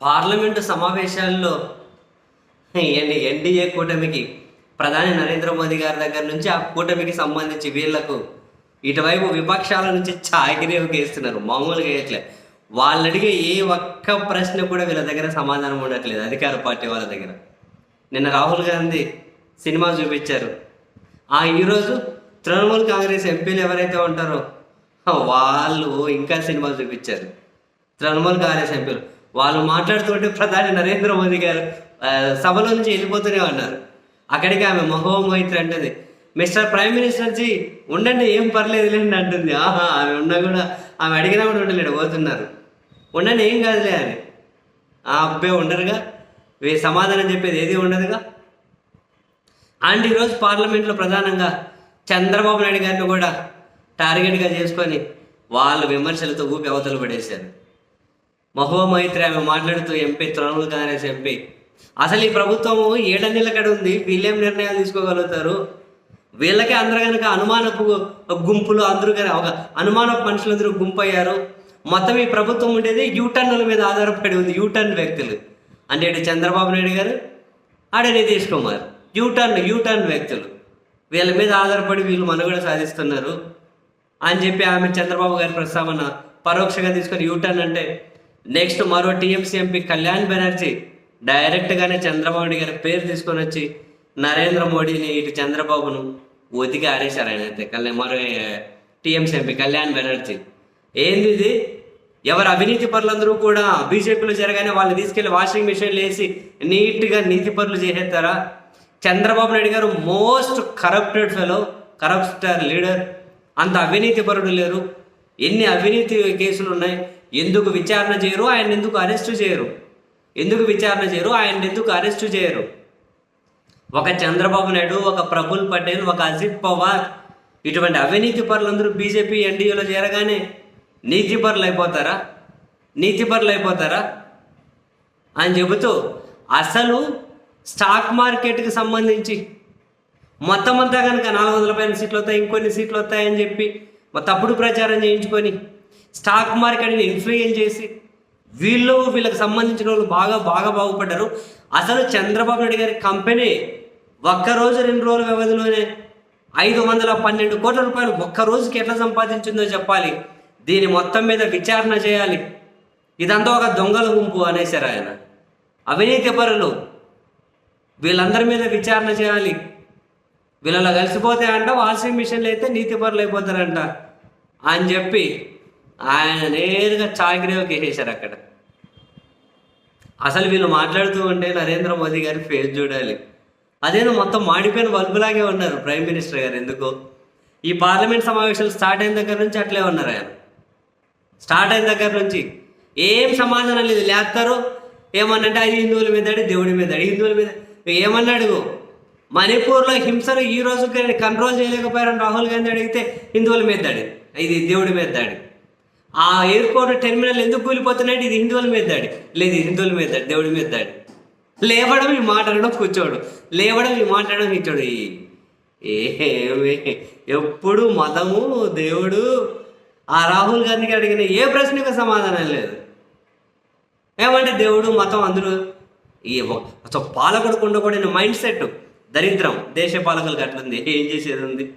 Parliament సమావేశాల్లో NDA కూటమికి ప్రధాని నరేంద్ర మోదీ గారి దగ్గర నుంచి ఆ కూటమికి సంబంధించి వీళ్ళకు ఇటువైపు విపక్షాల నుంచి చాకిరీలు వేస్తున్నారు మామూలుగా వేయట్లే వాళ్ళు అడిగే ఏ ఒక్క ప్రశ్న కూడా వీళ్ళ దగ్గర సమాధానం ఉండట్లేదు అధికార పార్టీ వాళ్ళ దగ్గర. నిన్న రాహుల్ గాంధీ సినిమా చూపించారు. ఆ ఈరోజు తృణమూల్ కాంగ్రెస్ ఎంపీలు ఎవరైతే ఉంటారో వాళ్ళు ఇంకా సినిమా చూపించారు. తృణమూల్ కాంగ్రెస్ ఎంపీలు. వాళ్ళు మాట్లాడుతుంటే ప్రధాని నరేంద్ర మోదీ గారు సభలో నుంచి వెళ్ళిపోతూనే ఉన్నారు. అక్కడికి ఆమె మహోం అంటుంది. మిస్టర్ ప్రైమ్ మినిస్టర్ జీ ఉండండి ఏం పర్లేదు లేండి అంటుంది. ఆహా ఆమె ఉన్నా కూడా ఆమె అడిగినా కూడా ఉండలేడు పోతున్నారు. ఉండండి ఏం కాదులే అని. ఆ అబ్బే ఉండరుగా. వే సమాధానం చెప్పేది ఏది ఉండదుగా? అండ్ ఈరోజు పార్లమెంట్లో ప్రధానంగా చంద్రబాబు నాయుడు గారిని కూడా టార్గెట్గా చేసుకొని వాళ్ళు విమర్శలతో ఊపి అవతలు పడేశారు. మహోమైత్రి ఆమె మాట్లాడుతూ ఎంపీ తృణమూల్ కాంగ్రెస్ ఎంపీ అసలు ఈ ప్రభుత్వం ఏడ నిలకడ ఉంది? వీళ్ళేం నిర్ణయాలు తీసుకోగలుగుతారు? వీళ్ళకే అందరు కనుక అనుమానపు గుంపులు అందరూ కనుక ఒక అనుమానపు మనుషులందరూ గుంపు అయ్యారు మొత్తం ఈ ప్రభుత్వం ఉండేది యూటర్న్ల మీద ఆధారపడి ఉంది యూటర్న్ వ్యక్తులు. అంటే ఇటు చంద్రబాబు నాయుడు గారు ఆడ నితీష్ కుమార్. యూటర్న్ యూటర్న్ వ్యక్తులు. వీళ్ళ మీద ఆధారపడి వీళ్ళు మనుగడ సాధిస్తున్నారు. అని చెప్పి ఆమె చంద్రబాబు గారి ప్రస్తావన పరోక్షంగా తీసుకొని యూటర్న్ అంటే నెక్స్ట్ మరో టీఎంసీ ఎంపీ కళ్యాణ్ బెనర్జీ డైరెక్ట్గానే చంద్రబాబు నాయుడు గారి పేరు తీసుకొని వచ్చి నరేంద్ర మోడీని ఇటు చంద్రబాబును ఒతికి ఆరేశారు ఆయన అయితే. కళ్యాణ్ మరో టీఎంసీ ఎంపీ కళ్యాణ్ బెనర్జీ ఏంది ఇది? ఎవరు అవినీతి పరులందరూ కూడా బీజేపీలో జరగానే వాళ్ళు తీసుకెళ్ళి వాషింగ్ మిషన్లు వేసి నీట్గా నీతి పరులు చేసేస్తారా? చంద్రబాబు నాయుడు గారు most corrupted fellow corrupter leader అంత అవినీతి పరుడు లేరు. ఎన్ని అవినీతి కేసులు ఉన్నాయి? ఎందుకు విచారణ చేయరు? ఆయన ఎందుకు అరెస్టు చేయరు? ఎందుకు విచారణ చేయరు? ఆయన ఎందుకు అరెస్టు చేయరు? ఒక చంద్రబాబు నాయుడు ఒక ప్రఫుల్ పటేల్ ఒక అజిత్ పవార్ ఇటువంటి అవినీతి పరులందరూ బీజేపీ ఎన్డీఏలో చేరగానే నీతి పరులు అయిపోతారా నీతి పరులు అయిపోతారా అని చెబుతూ అసలు స్టాక్ మార్కెట్కి సంబంధించి మొత్తం అంతా కనుక నాలుగు వందల పైన సీట్లు వస్తాయి ఇంకొన్ని సీట్లు వస్తాయని చెప్పి తప్పుడు ప్రచారం చేయించుకొని స్టాక్ మార్కెట్ని ఇన్ఫ్లుయెన్స్ చేసి వీళ్ళు వీళ్ళకి సంబంధించిన వాళ్ళు బాగా బాగా బాగుపడ్డారు. అసలు చంద్రబాబు నాయుడు గారి కంపెనీ ఒక్క రోజు రెండు రోజుల వ్యవధిలోనే ఐదు వందల పన్నెండు కోట్ల రూపాయలు ఒక్క రోజుకి ఎట్లా సంపాదించిందో చెప్పాలి. దీని మొత్తం మీద విచారణ చేయాలి. ఇదంతా ఒక దొంగల గుంపు అనేసారు ఆయన. అవినీతి పరులు వీళ్ళందరి మీద విచారణ చేయాలి. వీళ్ళలో కలిసిపోతే అంట వాషింగ్ మిషన్లు అయితే నీతి పరులు అయిపోతారంట అని చెప్పి ఆయన నేరుగా చాకిరేవకి వేసేశారు అక్కడ. అసలు వీళ్ళు మాట్లాడుతూ ఉంటే నరేంద్ర మోదీ గారి ఫేస్ చూడాలి. అదేదో మొత్తం మాడిపోయిన బల్బులాగే ఉన్నారు ప్రైమ్ మినిస్టర్ గారు ఎందుకో. ఈ పార్లమెంట్ సమావేశాలు స్టార్ట్ అయిన దగ్గర నుంచి అట్లే ఉన్నారు ఆయన. స్టార్ట్ అయిన దగ్గర నుంచి ఏం సమాధానం లేదు. లేస్తారు ఏమన్నంటే అది హిందువుల మీద దేవుడి మీద దాడి హిందువుల మీద ఏమన్నాడు మణిపూర్లో హింసను ఈ రోజు కంట్రోల్ చేయలేకపోయారని రాహుల్ గాంధీ అడిగితే హిందువుల మీద దాడి ఇది దేవుడి మీద దాడి ఆ ఎయిర్పోర్ట్ టెర్మినల్ ఎందుకు కూలిపోతున్నాడు ఇది హిందువుల మీద దాడి. లేదు ఇది హిందువుల మీద దాడి దేవుడి మీద దాడి. లేవడం ఈ మాట్లాడడం కూర్చోడు. లేవడం ఈ మాట్లాడడం ఇచ్చాడు ఏమి ఎప్పుడు మతము దేవుడు ఆ రాహుల్ గాంధీకి అడిగిన ఏ ప్రశ్నకు సమాధానం లేదు? ఏమంటే దేవుడు మతం అందరూ ఈ అసలు పాలకుడు ఉండకూడని మైండ్ సెట్. దరిద్రం. దేశ పాలకులకు అట్లుంది. ఏం చేసేది ఉంది?